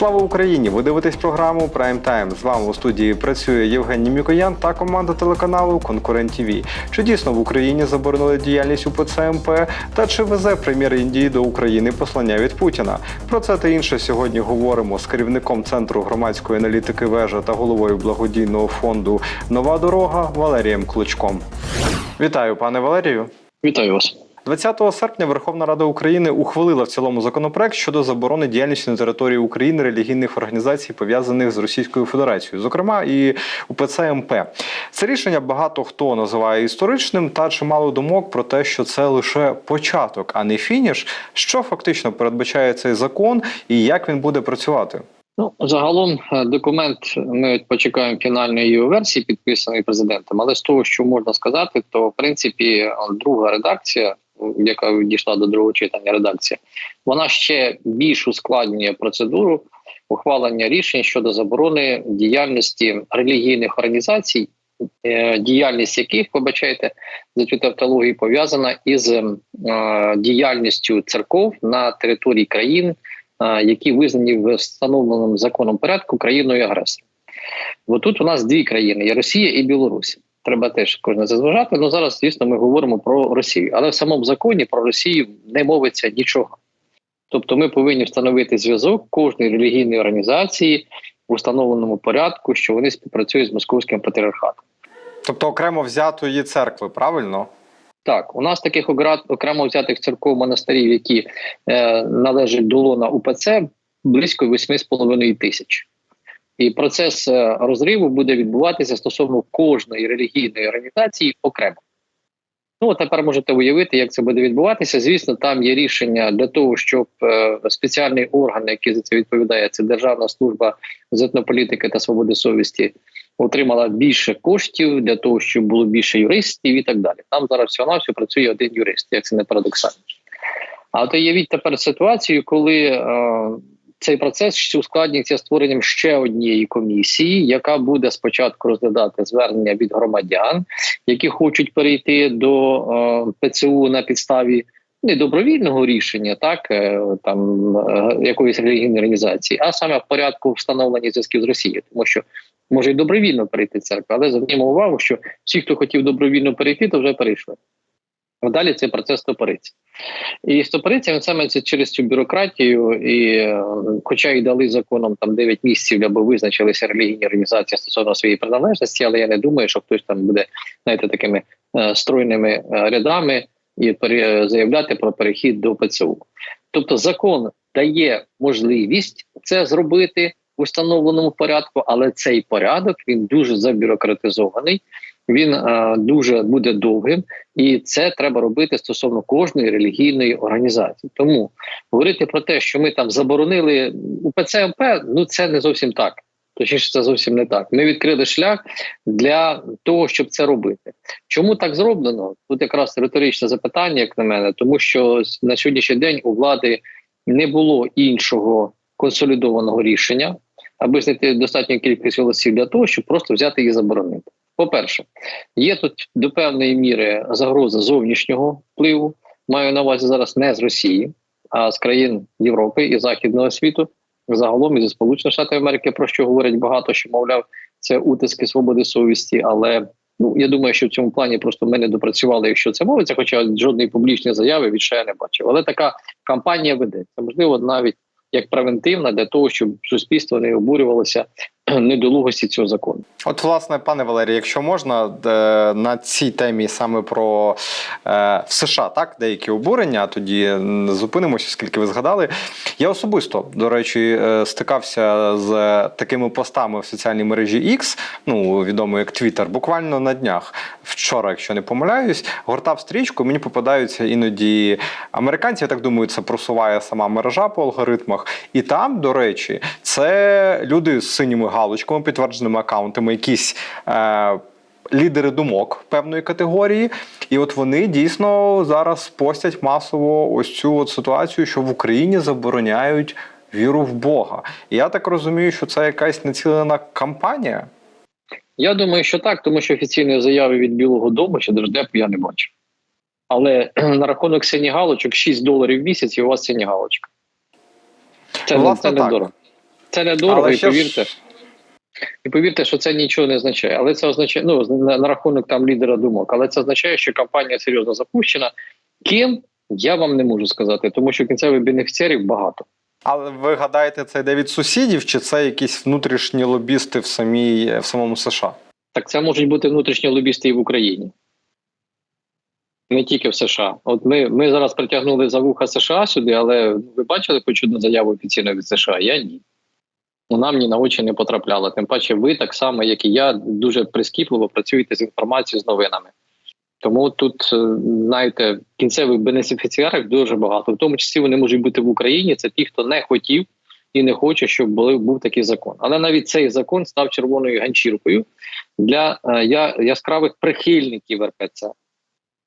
Слава Україні! Ви дивитесь програму Прайм Тайм. З вами у студії працює Євгеній Мікоян та команда телеканалу Конкурент ТВ. Чи дійсно в Україні заборонили діяльність УПЦ МП? Та чи везе прем'єр Індії до України послання від Путіна? Про це та інше сьогодні говоримо з керівником центру громадської аналітики вежа та головою благодійного фонду Нова дорога Валерієм Клочком. Вітаю, пане Валерію. Вітаю вас. 20 серпня Верховна Рада України ухвалила в цілому законопроект щодо заборони діяльності на території України релігійних організацій, пов'язаних з Російською Федерацією, зокрема і УПЦ МП. Це рішення багато хто називає історичним та чимало думок про те, що це лише початок, а не фініш. Що фактично передбачає цей закон і як він буде працювати? Ну загалом е, документ ми почекаємо фінальної його версії, підписаної президентом. Але з того, що можна сказати, то в принципі друга редакція, яка дійшла до другого читання, редакція, вона ще більш ускладнює процедуру ухвалення рішень щодо заборони діяльності релігійних організацій, е, діяльність яких, вибачайте, за цю тавтологію пов'язана із е, діяльністю церков на території країн. Які визнані в встановленому законом порядку країною агресором. Бо тут у нас дві країни: є Росія і Білорусь. Треба теж кожне це зважати. Ну зараз, звісно, ми говоримо про Росію, але в самому законі про Росію не мовиться нічого. Тобто, ми повинні встановити зв'язок кожної релігійної організації в установленому порядку, що вони співпрацюють з московським патріархатом. Тобто окремо взятої церкви, правильно? Так, у нас таких окремо взятих церков монастирів, які е, належать до лона УПЦ, близько 8,5 тисяч. І процес е, розриву буде відбуватися стосовно кожної релігійної організації окремо. Ну, тепер можете уявити, як це буде відбуватися. Звісно, там є рішення для того, щоб е, спеціальний орган, який за це відповідає, це Державна служба з етнополітики та свободи совісті, отримала більше коштів для того, щоб було більше юристів і так далі. Там зараз всього навсього працює один юрист, як це не парадоксально. А от уявіть тепер ситуацію, коли е, цей процес ускладнюється створенням ще однієї комісії, яка буде спочатку розглядати звернення від громадян, які хочуть перейти до е, ПЦУ на підставі. Не добровільного рішення, так е, там е, якоїсь релігійної організації, а саме в порядку встановлення зв'язків з Росією, тому що може й добровільно перейти церкву, але звернімо увагу, що всі, хто хотів добровільно перейти, то вже перейшли. А далі цей процес стопориться. І стопориться саме це через цю бюрократію, і е, хоча й дали законом там 9 місяців, аби визначилися релігійні організації стосовно своєї приналежності, але я не думаю, що хтось там буде знаєте, такими е, стройними е, рядами і пере, заявляти про перехід до ПЦУ. Тобто закон дає можливість це зробити в установленому порядку, але цей порядок він дуже забюрократизований він е, дуже буде довгим, і це треба робити стосовно кожної релігійної організації. Тому говорити про те, що ми там заборонили УПЦ МП, ну це не зовсім так. Точніше, це зовсім не так. Ми відкрили шлях для того, щоб це робити. Чому так зроблено? Тут якраз риторичне запитання, як на мене, тому що на сьогоднішній день у влади не було іншого консолідованого рішення, аби знайти достатню кількість голосів для того, щоб просто взяти і заборонити. По-перше, є тут до певної міри загроза зовнішнього впливу. Маю на увазі зараз не з Росії, а з країн Європи і Західного світу, загалом і зі Сполучених Штатів Америки, про що говорять багато, що мовляв, це утиски свободи совісті. Але ну я думаю, що в цьому плані просто ми не допрацювали, якщо це мовиться, хоча жодної публічної заяви від ще я не бачив. Але така кампанія ведеться. Можливо, навіть як превентивна для того, щоб суспільство не обурювалося недолугості цього закону. От, власне, пане Валерій, якщо можна на цій темі саме про е, в США, так деякі обурення, тоді зупинимося, оскільки ви згадали. Я особисто до речі е, стикався з такими постами в соціальній мережі X, ну відомо як Twitter, буквально на днях. Вчора, якщо не помиляюсь, гортав стрічку. Мені попадаються іноді американці. Я так думаю, це просуває сама мережа по алгоритмах. І там, до речі, це люди з синіми галочками, підтвердженими аккаунтами, якісь. Е, Лідери думок певної категорії, і от вони дійсно зараз постять масово ось цю от ситуацію, що в Україні забороняють віру в Бога. І я так розумію, що це якась націлена кампанія. Я думаю, що так, тому що офіційної заяви від Білого Дому чи Держдепу я не бачу. Але на рахунок сині галочок 6 доларів в місяць і у вас сині галочка. Це, Власне, це не так. дорого. Це недорого, і ще ж- повірте. І повірте, що це нічого не означає. Але це означає ну на, на рахунок там лідера думок. Але це означає, що кампанія серйозно запущена. Ким я вам не можу сказати, тому що кінцевих бенефіціарів багато. Але ви гадаєте, це йде від сусідів, чи це якісь внутрішні лобісти в самій в самому США? Так це можуть бути внутрішні лобісти і в Україні. Не тільки в США. От ми, ми зараз притягнули за вуха США сюди, але ви бачили хоч одну заяву офіційну від США? Я ні. Вона мені на очі не потрапляла. Тим паче, ви так само, як і я, дуже прискіпливо працюєте з інформацією з новинами. Тому тут, е, знаєте, кінцевих бенефіціарів дуже багато. В тому числі вони можуть бути в Україні. Це ті, хто не хотів і не хоче, щоб були, був такий закон. Але навіть цей закон став червоною ганчіркою для е, я, яскравих прихильників РПЦ.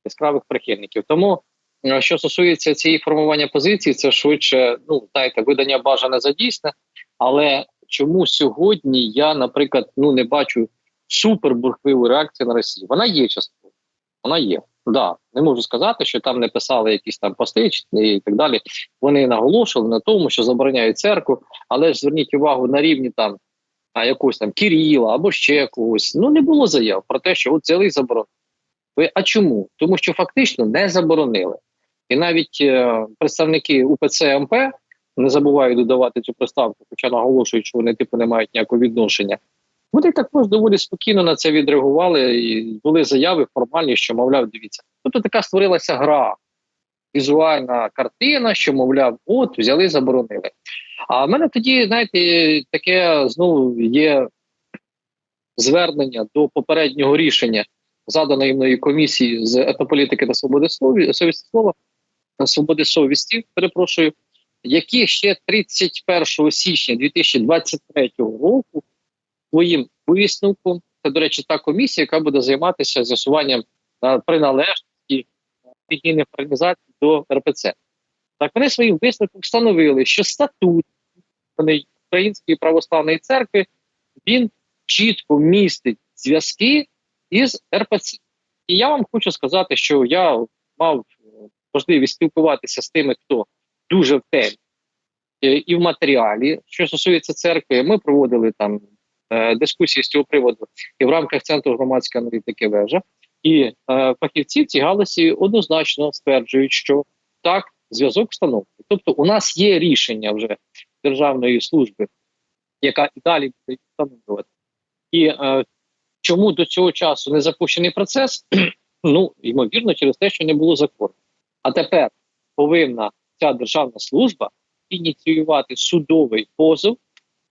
Яскравих прихильників. Тому, е, що стосується цієї формування позиції, це швидше, ну знаєте, видання бажане за дійсне. Але чому сьогодні я, наприклад, ну не бачу супер бурхливу реакцію на Росію? Вона є частково. Вона є. Да, не можу сказати, що там не писали якісь там пости і так далі. Вони наголошували на тому, що забороняють церкву, але ж зверніть увагу на рівні там а якогось там Кирила або ще когось. Ну не було заяв про те, що от взяли і. Ви- А чому? Тому що фактично не заборонили. І навіть е, представники УПЦ МП не забувають додавати цю приставку, хоча наголошують, що вони типу не мають ніякого відношення. Вони також доволі спокійно на це відреагували і були заяви формальні, що мовляв, дивіться. Тобто така створилася гра, візуальна картина, що мовляв, от взяли, заборонили. А в мене тоді, знаєте, таке знову є звернення до попереднього рішення заданої мною комісії з етнополітики та свободи слові, совісті слова, свободи совісті, перепрошую, які ще 31 січня 2023 року своїм висновком, це, до речі, та комісія, яка буде займатися з'ясуванням е, приналежності релігійних організацій до РПЦ. Так вони своїм висновком встановили, що статут Української православної церкви він чітко містить зв'язки із РПЦ. І я вам хочу сказати, що я мав е, можливість спілкуватися з тими, хто дуже в темі е, і в матеріалі. Що стосується церкви, ми проводили там е, дискусії з цього приводу і в рамках центру громадської аналітики вежа. І е, фахівці в цій галузі однозначно стверджують, що так, зв'язок встановлений. Тобто, у нас є рішення вже державної служби, яка і далі буде встановлювати. І е, чому до цього часу не запущений процес? ну, ймовірно, через те, що не було закону. А тепер повинна ця державна служба ініціювати судовий позов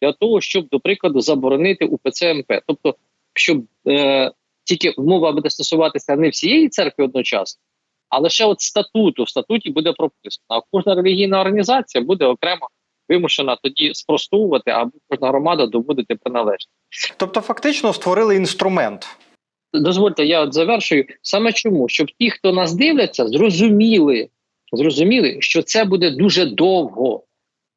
для того, щоб, до прикладу, заборонити УПЦ МП. Тобто, щоб е, тільки мова буде стосуватися не всієї церкви одночасно, а лише от статуту. В статуті буде прописано. А кожна релігійна організація буде окремо вимушена тоді спростовувати, або кожна громада доводити приналежність. Тобто, фактично створили інструмент. Дозвольте, я от завершую саме чому, щоб ті, хто нас дивляться, зрозуміли, зрозуміли, що це буде дуже довго в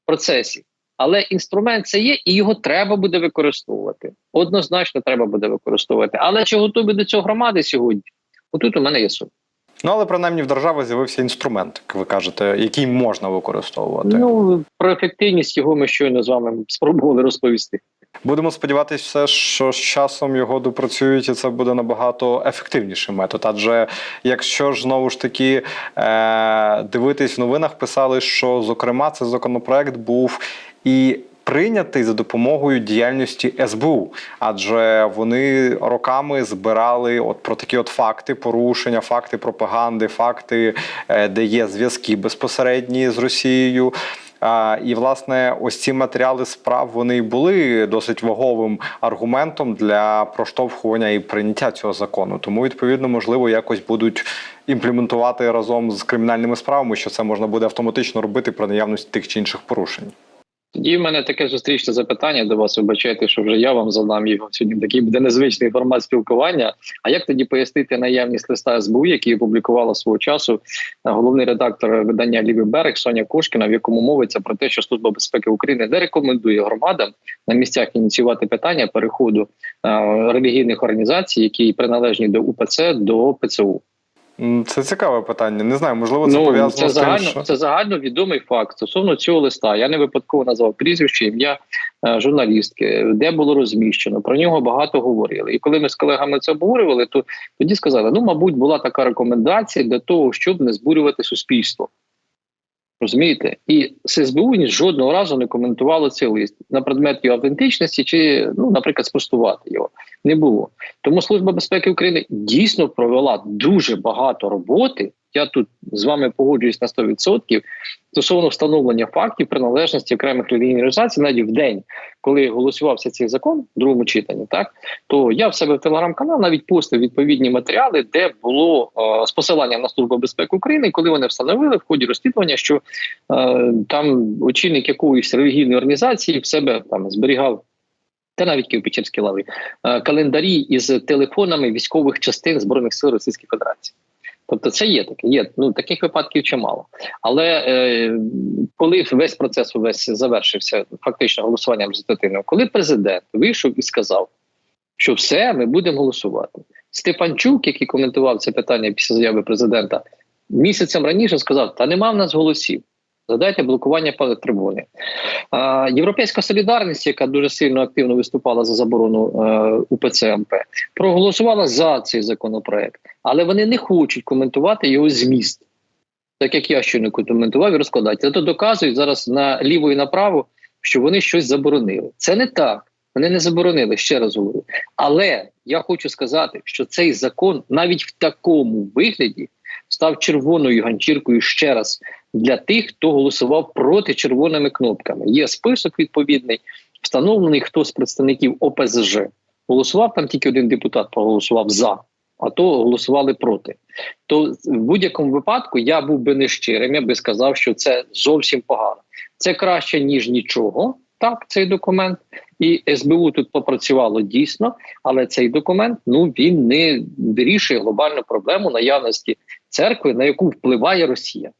процесі. Але інструмент це є, і його треба буде використовувати. Однозначно треба буде використовувати. Але чи готові до цього громади сьогодні? Отут у мене є сумнів. Ну але принаймні в держави з'явився інструмент, як ви кажете, який можна використовувати. Ну про ефективність його ми щойно з вами спробували розповісти. Будемо сподіватися, що з часом його допрацюють, і це буде набагато ефективніший метод. Адже якщо ж знову ж таки е- дивитись в новинах, писали, що зокрема цей законопроект був і. Прийнятий за допомогою діяльності СБУ, адже вони роками збирали от про такі от факти порушення, факти пропаганди, факти, е, де є зв'язки безпосередні з Росією. І власне, ось ці матеріали справ вони були досить ваговим аргументом для проштовхування і прийняття цього закону. Тому відповідно можливо якось будуть імплементувати разом з кримінальними справами, що це можна буде автоматично робити при наявності тих чи інших порушень. Тоді в мене таке зустрічне запитання до вас. Вибачайте, що вже я вам задам його сьогодні. Такий буде незвичний формат спілкування. А як тоді пояснити наявність листа СБУ, який опублікувала свого часу е, головний редактор видання Лівий берег Соня Кошкіна, в якому мовиться про те, що Служба безпеки України не рекомендує громадам на місцях ініціювати питання переходу е, релігійних організацій, які приналежні до УПЦ до ПЦУ. Це цікаве питання. Не знаю, можливо, це ну, пов'язано з тим, загально, що це загальновідомий факт стосовно цього листа. Я не випадково назвав прізвище, ім'я е, журналістки, де було розміщено. Про нього багато говорили. І коли ми з колегами це обговорювали, то тоді сказали: ну, мабуть, була така рекомендація для того, щоб не збурювати суспільство. Розумієте? І СБУ ні жодного разу не коментувало цей лист на предмет його автентичності, чи, ну, наприклад, спростувати його не було. Тому Служба безпеки України дійсно провела дуже багато роботи. Я тут з вами погоджуюсь на 100% стосовно встановлення фактів приналежності окремих релігійних організацій, навіть в день, коли голосувався цей закон в другому читанні, так то я в себе в телеграм-канал навіть постив відповідні матеріали, де було е, з посиланням на службу безпеки України, коли вони встановили в ході розслідування, що е, там очільник якоїсь релігійної організації в себе там зберігав. Та навіть Києво-Печерські лави е, календарі із телефонами військових частин збройних сил Російської Федерації. Тобто, це є таке. Є ну таких випадків чимало. Але е, коли весь процес увесь завершився фактично голосуванням результативним, коли президент вийшов і сказав, що все, ми будемо голосувати. Степанчук, який коментував це питання після заяви президента, місяцем раніше сказав: Та нема в нас голосів. Задайте блокування. А, Європейська солідарність, яка дуже сильно активно виступала за заборону е, УПЦ МП, проголосувала за цей законопроект, але вони не хочуть коментувати його зміст, так як я щойно коментував і розкладати. Зато доказують зараз наліво і направо, що вони щось заборонили. Це не так. Вони не заборонили, ще раз говорю. Але я хочу сказати, що цей закон навіть в такому вигляді став червоною ганчіркою ще раз для тих, хто голосував проти червоними кнопками. Є список відповідний, встановлений хто з представників ОПЗЖ. Голосував там тільки один депутат, проголосував за, а то голосували проти. То в будь-якому випадку я був би нещирим, я би сказав, що це зовсім погано. Це краще ніж нічого. Так, цей документ, і СБУ тут попрацювало дійсно, але цей документ ну він не вирішує глобальну проблему наявності церкви, на яку впливає Росія.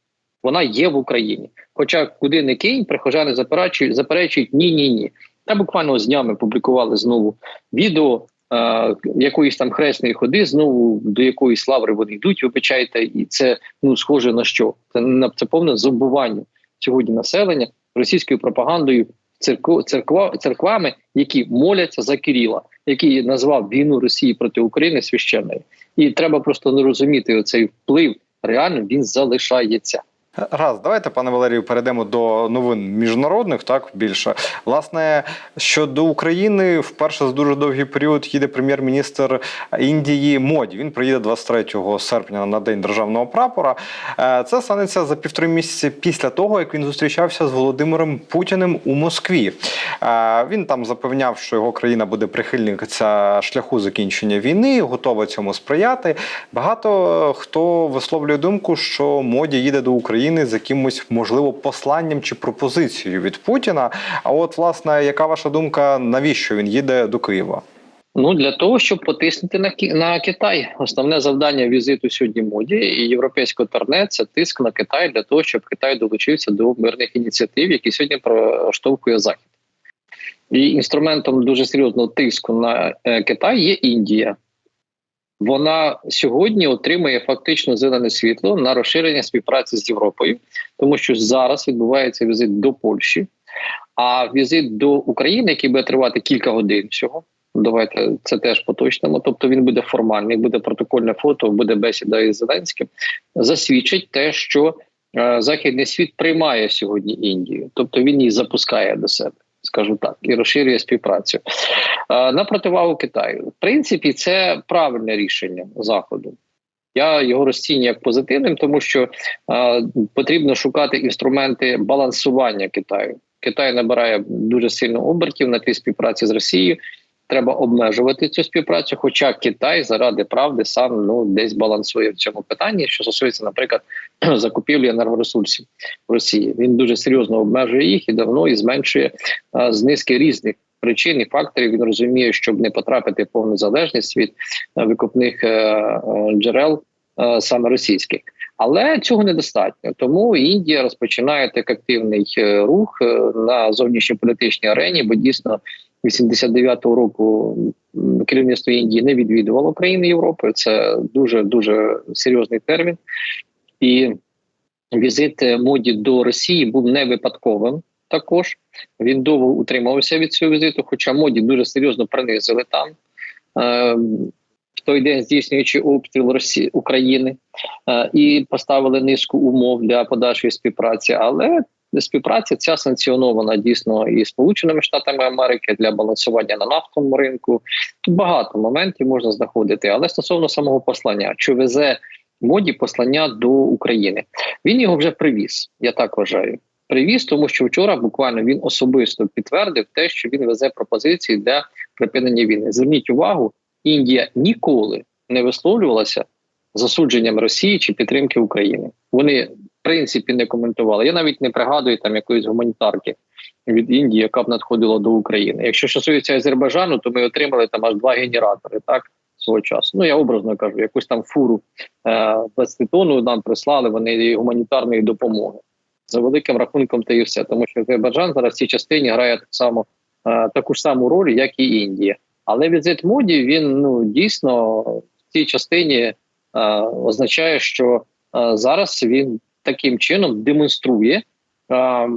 Вона є в Україні. Хоча куди не кинь, прихожани заперечують, заперечують ні, ні, ні. Та буквально з днями публікували знову відео е, якоїсь там хресної ходи, знову до якоїсь лаври вони йдуть, вибачайте, і це ну схоже на що? Це на це повне зомбування сьогодні населення російською пропагандою, церква, церква, церквами, які моляться за Кирила, який назвав війну Росії проти України священною. І треба просто не розуміти оцей вплив. Реально він залишається. Раз, давайте, пане Валерію, перейдемо до новин міжнародних. Так більше власне щодо України, вперше за дуже довгий період їде прем'єр-міністр Індії Моді. Він приїде 23 серпня на день державного прапора. Е, Це станеться за півтори місяці після того, як він зустрічався з Володимиром Путіним у Москві. Е, Він там запевняв, що його країна буде прихильниця шляху закінчення війни, готова цьому сприяти. Багато хто висловлює думку, що моді їде до України. України з якимось можливо посланням чи пропозицією від Путіна. А от, власне, яка ваша думка, навіщо він їде до Києва? Ну для того, щоб потиснути на на Китай. Основне завдання візиту сьогодні моді і європейського терне це тиск на Китай для того, щоб Китай долучився до мирних ініціатив, які сьогодні проштовхує захід. І інструментом дуже серйозного тиску на Китай є Індія. Вона сьогодні отримує фактично зелене світло на розширення співпраці з Європою, тому що зараз відбувається візит до Польщі, а візит до України, який буде тривати кілька годин всього. Давайте це теж поточнемо. Тобто він буде формальний, буде протокольне фото, буде бесіда із Зеленським. Засвідчить те, що е, західний світ приймає сьогодні Індію, тобто він її запускає до себе скажу так, і розширює співпрацю на противагу Китаю. В принципі, це правильне рішення заходу. Я його розцінюю як позитивним, тому що е, потрібно шукати інструменти балансування Китаю. Китай набирає дуже сильно обертів на тлі співпраці з Росією треба обмежувати цю співпрацю. Хоча Китай заради правди сам ну десь балансує в цьому питанні, що стосується, наприклад, закупівлі енергоресурсів в Росії. Він дуже серйозно обмежує їх і давно і зменшує а, з низки різних. Причин і факторів він розуміє, щоб не потрапити в повну залежність від викопних е, е, джерел е, саме російських, але цього недостатньо. Тому Індія розпочинає так активний рух на зовнішньополітичній арені, бо дійсно 89-го року керівництво Індії не відвідувало країни Європи. Це дуже дуже серйозний термін. І візит е, моді до Росії був не випадковим. Також він довго утримувався від цього візиту, хоча моді дуже серйозно принизили там. Е, в той день здійснюючи обстріл Росії України е, і поставили низку умов для подальшої співпраці. Але співпраця ця санкціонована дійсно і Сполученими Штатами Америки для балансування на нафтовому ринку. Тут багато моментів можна знаходити. Але стосовно самого послання, що везе моді послання до України, він його вже привіз. Я так вважаю. Привіз, тому що вчора буквально він особисто підтвердив те, що він везе пропозиції для припинення війни. Зверніть увагу, Індія ніколи не висловлювалася засудженням Росії чи підтримки України. Вони в принципі не коментували. Я навіть не пригадую там якоїсь гуманітарки від Індії, яка б надходила до України. Якщо стосується Азербайджану, то ми отримали там аж два генератори, так свого часу. Ну я образно кажу, якусь там фуру е, 20 нам прислали вони гуманітарної допомоги за великим рахунком, та і все, тому що Азербайджан зараз в цій частині грає так само е, таку ж саму роль, як і Індія. Але візит моді він ну дійсно в цій частині означає, що е, зараз він таким чином демонструє е,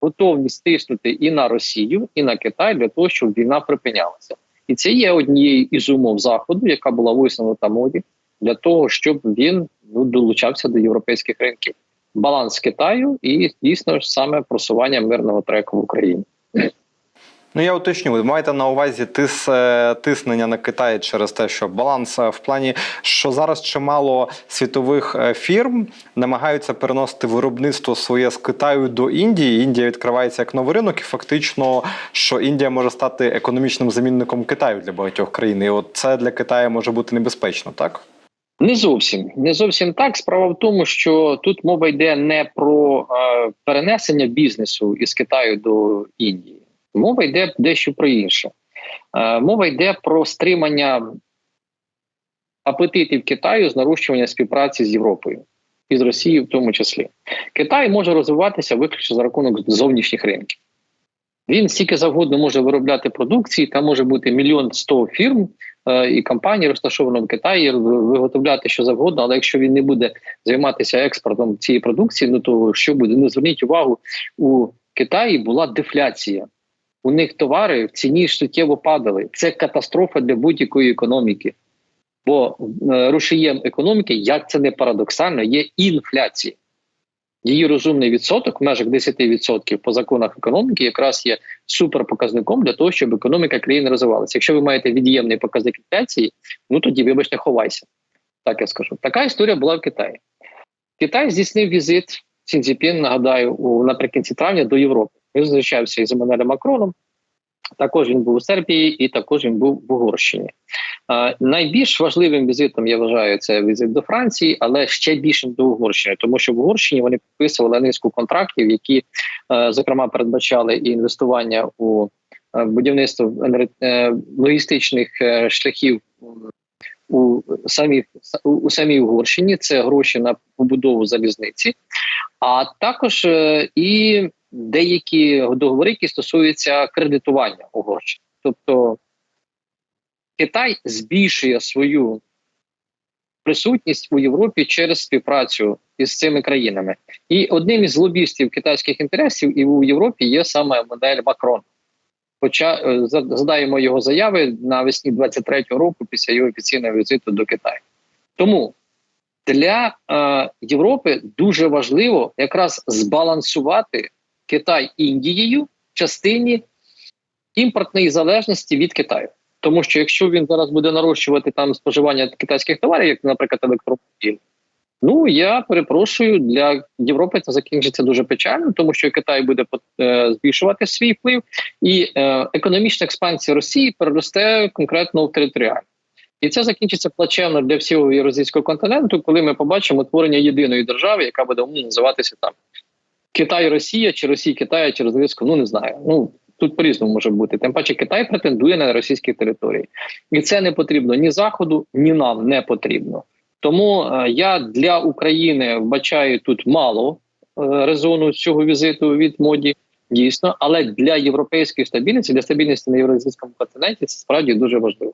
готовність тиснути і на Росію, і на Китай для того, щоб війна припинялася. І це є однією із умов заходу, яка була висунута моді для того, щоб він ну, долучався до європейських ринків. Баланс Китаю і дійсно саме просування мирного треку в Україні. Ну я уточню, ви маєте на увазі тис, е, тиснення на Китай через те, що баланс е, в плані, що зараз чимало світових е, фірм намагаються переносити виробництво своє з Китаю до Індії. Індія відкривається як новий ринок, і фактично, що Індія може стати економічним замінником Китаю для багатьох країн. І от це для Китаю може бути небезпечно, так? Не зовсім не зовсім так. Справа в тому, що тут мова йде не про е, перенесення бізнесу із Китаю до Індії. Мова йде дещо про інше. Е, мова йде про стримання апетитів Китаю з нарощування співпраці з Європою і з Росією, в тому числі. Китай може розвиватися виключно за рахунок зовнішніх ринків. Він стільки завгодно може виробляти продукції, там може бути мільйон сто фірм е, і компаній, розташовано в Китаї, виготовляти що завгодно. Але якщо він не буде займатися експортом цієї продукції, ну то що буде? Ну зверніть увагу, у Китаї була дефляція. У них товари в ціні суттєво падали. Це катастрофа для будь-якої економіки. Бо е, рушієм економіки, як це не парадоксально, є інфляція. Її розумний відсоток в межах 10% по законах економіки якраз є суперпоказником для того, щоб економіка країни розвивалася. Якщо ви маєте від'ємний показник інфляції, ну тоді, вибачте, ховайся. Так я скажу. Така історія була в Китаї. Китай здійснив візит Цзіньцзіпін, нагадаю, наприкінці травня до Європи. Він зустрічався із Еммануелем Макроном. Також він був у Сербії і також він був в Угорщині. Е, найбільш важливим візитом я вважаю це візит до Франції, але ще більшим до Угорщини, тому що в Угорщині вони підписували низку контрактів, які е, зокрема передбачали і інвестування у е, будівництво енер- е, логістичних е, шляхів у самій у самій Угорщині. Це гроші на побудову залізниці, а також е, і деякі договори, які стосуються кредитування Угорщини. Тобто Китай збільшує свою присутність у Європі через співпрацю із цими країнами. І одним із лобістів китайських інтересів і у Європі є саме модель Макрон. Хоча е, згадаємо його заяви навесні 23-го року після його офіційного візиту до Китаю. Тому для е, Європи дуже важливо якраз збалансувати Китай Індією в частині імпортної залежності від Китаю. Тому що якщо він зараз буде нарощувати там споживання китайських товарів, як, наприклад, електромобіль, ну я перепрошую для Європи це закінчиться дуже печально, тому що Китай буде е, збільшувати свій вплив, і е, економічна експансія Росії переросте конкретно в територіальну. І це закінчиться плачевно для всього євразійського континенту, коли ми побачимо творення єдиної держави, яка буде називатися там Китай, Росія чи Росія, Китай через зв'язку. Ну не знаю. Ну тут по-різному може бути. Тим паче Китай претендує на російські території, і це не потрібно ні заходу, ні нам не потрібно. Тому е, я для України вбачаю тут мало е, резону цього візиту від моді. дійсно, але для європейської стабільності, для стабільності на євразійському континенті це справді дуже важливо.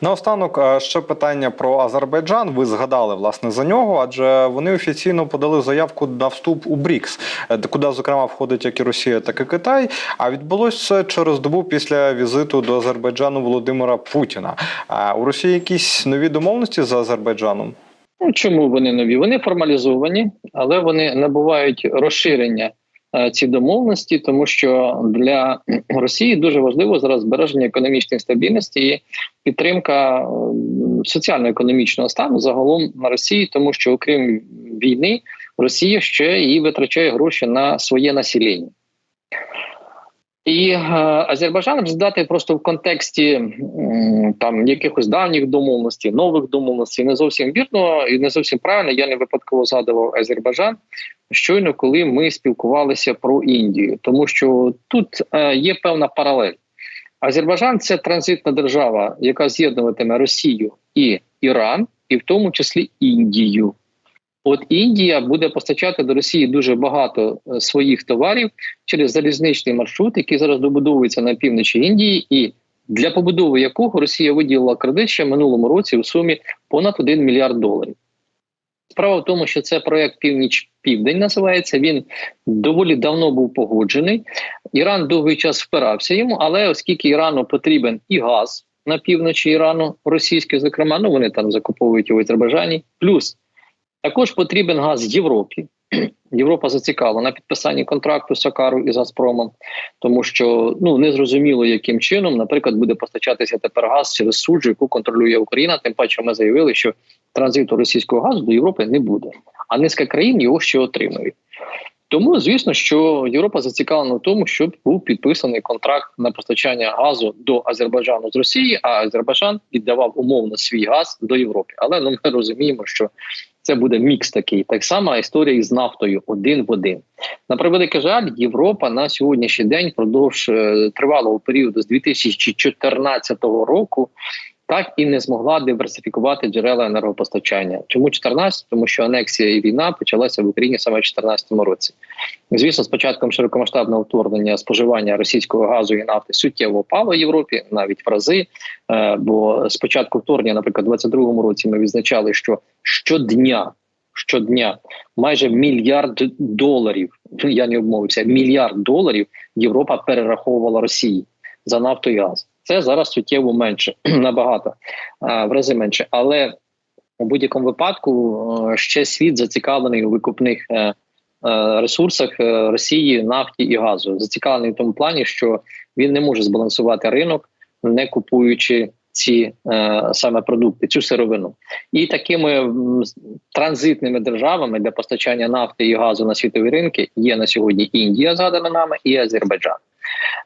Наостанок ще питання про Азербайджан. Ви згадали власне за нього, адже вони офіційно подали заявку на вступ у БРІКС, е, куди зокрема входить як і Росія, так і Китай. А відбулось це через добу після візиту до Азербайджану Володимира Путіна. А у Росії якісь нові домовленості з Азербайджаном? Ну чому вони нові? Вони формалізовані, але вони набувають розширення ці домовленості, тому що для Росії дуже важливо зараз збереження економічної стабільності і підтримка е, соціально-економічного стану загалом на Росії, тому що окрім війни, Росія ще і витрачає гроші на своє населення. І е, Азербайджан розглядати просто в контексті м, там якихось давніх домовленостей, нових домовленостей не зовсім вірно і не зовсім правильно. Я не випадково згадував Азербайджан щойно, коли ми спілкувалися про Індію, тому що тут е, є певна паралель. Азербайджан це транзитна держава, яка з'єднуватиме Росію і Іран, і в тому числі Індію. От Індія буде постачати до Росії дуже багато е, своїх товарів через залізничний маршрут, який зараз добудовується на півночі Індії, і для побудови якого Росія виділила кредит ще в минулому році у сумі понад 1 мільярд доларів. Справа в тому, що це проект Північ Південь називається. Він доволі давно був погоджений. Іран довгий час впирався йому, але оскільки Ірану потрібен і газ на півночі Ірану, російський, зокрема, ну вони там закуповують у Азербайджані, плюс також потрібен газ Європі. Європа зацікавлена на підписанні контракту з Сакару і Газпромом, тому що ну не зрозуміло, яким чином, наприклад, буде постачатися тепер газ через суджу, яку контролює Україна. Тим паче, ми заявили, що транзиту російського газу до Європи не буде, а низка країн його ще отримують. Тому, звісно, що Європа зацікавлена в тому, щоб був підписаний контракт на постачання газу до Азербайджану з Росії, а Азербайджан віддавав умовно свій газ до Європи. Але ну ми розуміємо, що це буде мікс такий. Так само історія із нафтою один в один. На превеликий жаль, Європа на сьогоднішній день впродовж е, тривалого періоду з 2014 року. Так і не змогла диверсифікувати джерела енергопостачання. Чому 14? Тому що анексія і війна почалася в Україні саме в 2014 році. Звісно, з початком широкомасштабного вторгнення споживання російського газу і нафти суттєво впало в Європі, навіть в рази. Е, Бо з початку вторгнення, наприклад, у 2022 році ми відзначали, що щодня. Щодня майже мільярд доларів. Я не обмовився. Мільярд доларів Європа перераховувала Росії за нафту і газ. Це зараз суттєво менше, набагато в рази менше. Але у будь-якому випадку е, ще світ зацікавлений у викупних е, е, ресурсах Росії, нафті і газу. Зацікавлений в тому плані, що він не може збалансувати ринок, не купуючи ці е, саме продукти, цю сировину. І такими транзитними державами для постачання нафти і газу на світові ринки є на сьогодні Індія, згадана нами, і Азербайджан.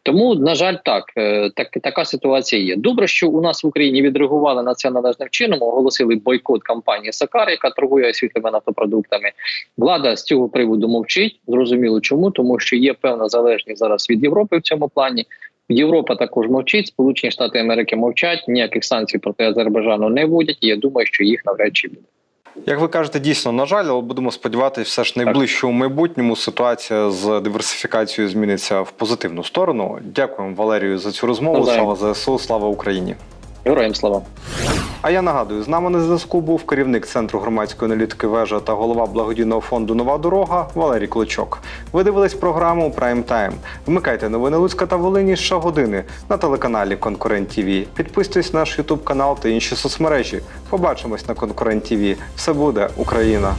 Тому, на жаль, так, е, так така ситуація є. Добре, що у нас в Україні відреагували на це належним чином, оголосили бойкот компанії Сакар, яка торгує світлими нафтопродуктами. Влада з цього приводу мовчить. Зрозуміло, чому тому, що є певна залежність зараз від Європи в цьому плані. Європа також мовчить, Сполучені Штати Америки мовчать, ніяких санкцій проти Азербайджану не вводять. І я думаю, що їх навряд чи буде. Як ви кажете, дійсно, на жаль, але будемо сподіватися, все ж найближчому майбутньому ситуація з диверсифікацією зміниться в позитивну сторону. Дякуємо Валерію за цю розмову. Ну, Слава ЗСУ, слава Україні. Героям слава. А я нагадую, з нами на зв'язку був керівник центру громадської аналітики вежа та голова благодійного фонду Нова дорога Валерій Клочок. Ви дивились програму Прайм Тайм. Вмикайте новини Луцька та Волині щогодини на телеканалі Конкурент ТІВІ. Підписуйтесь на наш Ютуб канал та інші соцмережі. Побачимось на Конкурент ТІВІ. Все буде Україна!